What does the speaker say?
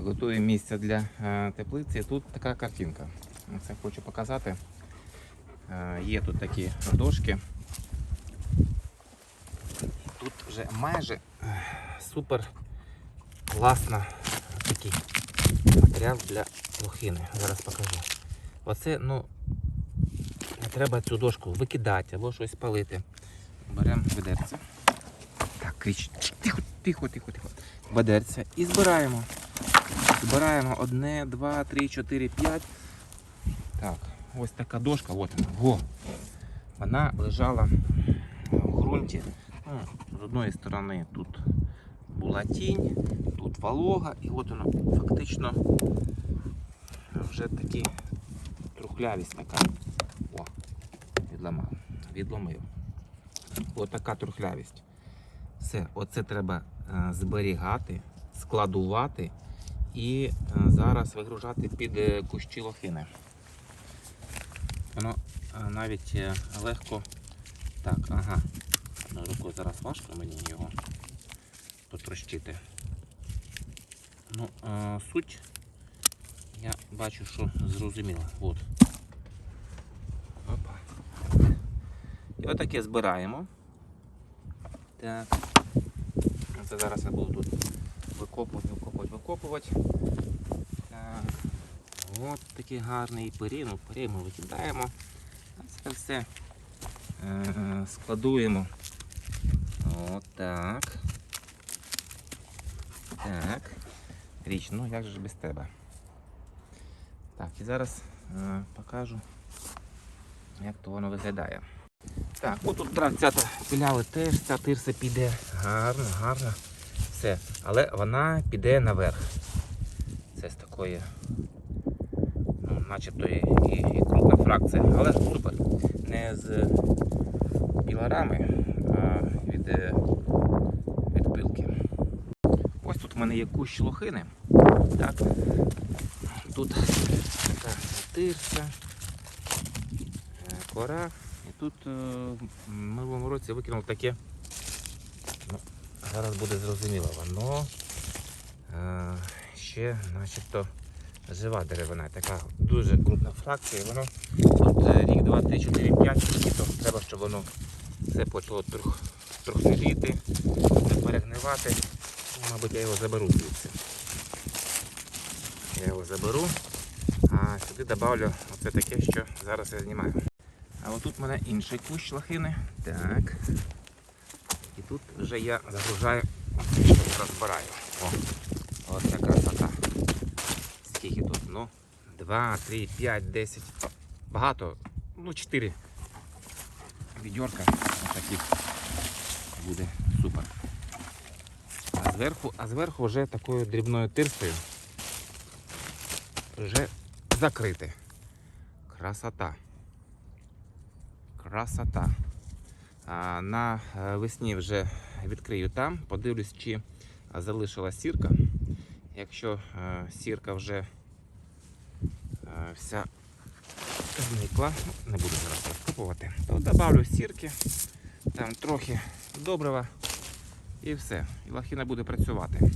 готую місце для е, теплиці. Тут така картинка. Це хочу показати. Е, Є тут такі дошки. Тут вже майже е, супер класна такий матеріал для лохини. Зараз покажу. Оце, ну, не треба цю дошку викидати або щось палити. Беремо ведерце. Так, крич. Тихо, тихо, тихо, тихо. Ведерце і збираємо. Збираємо одне, два, три, чотири, п'ять. Так, ось така дошка, от вона. Во. Вона лежала в ґрунті. Ну, з одної сторони тут була тінь, тут волога, і от вона фактично вже такі трухлявість така. О, відламав. Відломив. Ось така трухлявість. Все, оце треба е, зберігати, складувати і е, зараз вигружати під е, кущі лохини. Воно е, навіть легко. Так, ага. Ну, рукою зараз важко мені його потрощити. Ну, суть я бачу, що зрозуміла. От. Опа. І отаке збираємо. Так. Це зараз я буду тут викопувати, викопувати, викопувати. Так. От такий гарний пирій. Ну, пирій ми викидаємо. Це все е, складуємо. Отак. Так. Річ, ну як же ж без тебе? Так, і зараз е, покажу, як то воно виглядає. Так, отут травцята піляли теж, ця тирса піде. Гарно, гарно. Все. Але вона піде наверх. Це з такої, ну, начебто і, і, і крупна фракція. Але супер. Не з пілорами, а від, е, від пилки. Ось тут в мене є кущ лохини. Так. Тут така тирса, е, кора. І тут е, в минулому році викинув таке. Зараз буде зрозуміло, воно е, ще начебто жива деревина. Така дуже крупна фракція. Воно тут е, рік, два, три, чотири, п'ять, то треба, щоб воно все почало трохи трохи літи, перегнивати. Ну, Мабуть, я його заберу звідси. Я його заберу, а сюди додавлю оце таке, що зараз я знімаю. А отут в мене інший кущ лохини. Так. І тут вже я загружаю, розбираю. О, ось така красота. Скільки тут? Ну, 2, 3, 5, 10. Багато. Ну, 4 відьорка таких буде супер. А зверху, а зверху вже такою дрібною тирсою вже закрите. Красота. Красота. На е, весні вже відкрию там, подивлюсь, чи залишила сірка. Якщо е, сірка вже е, вся зникла, не буду зараз розкопувати, то додавлю сірки, там трохи добрива і все. І лахіна буде працювати.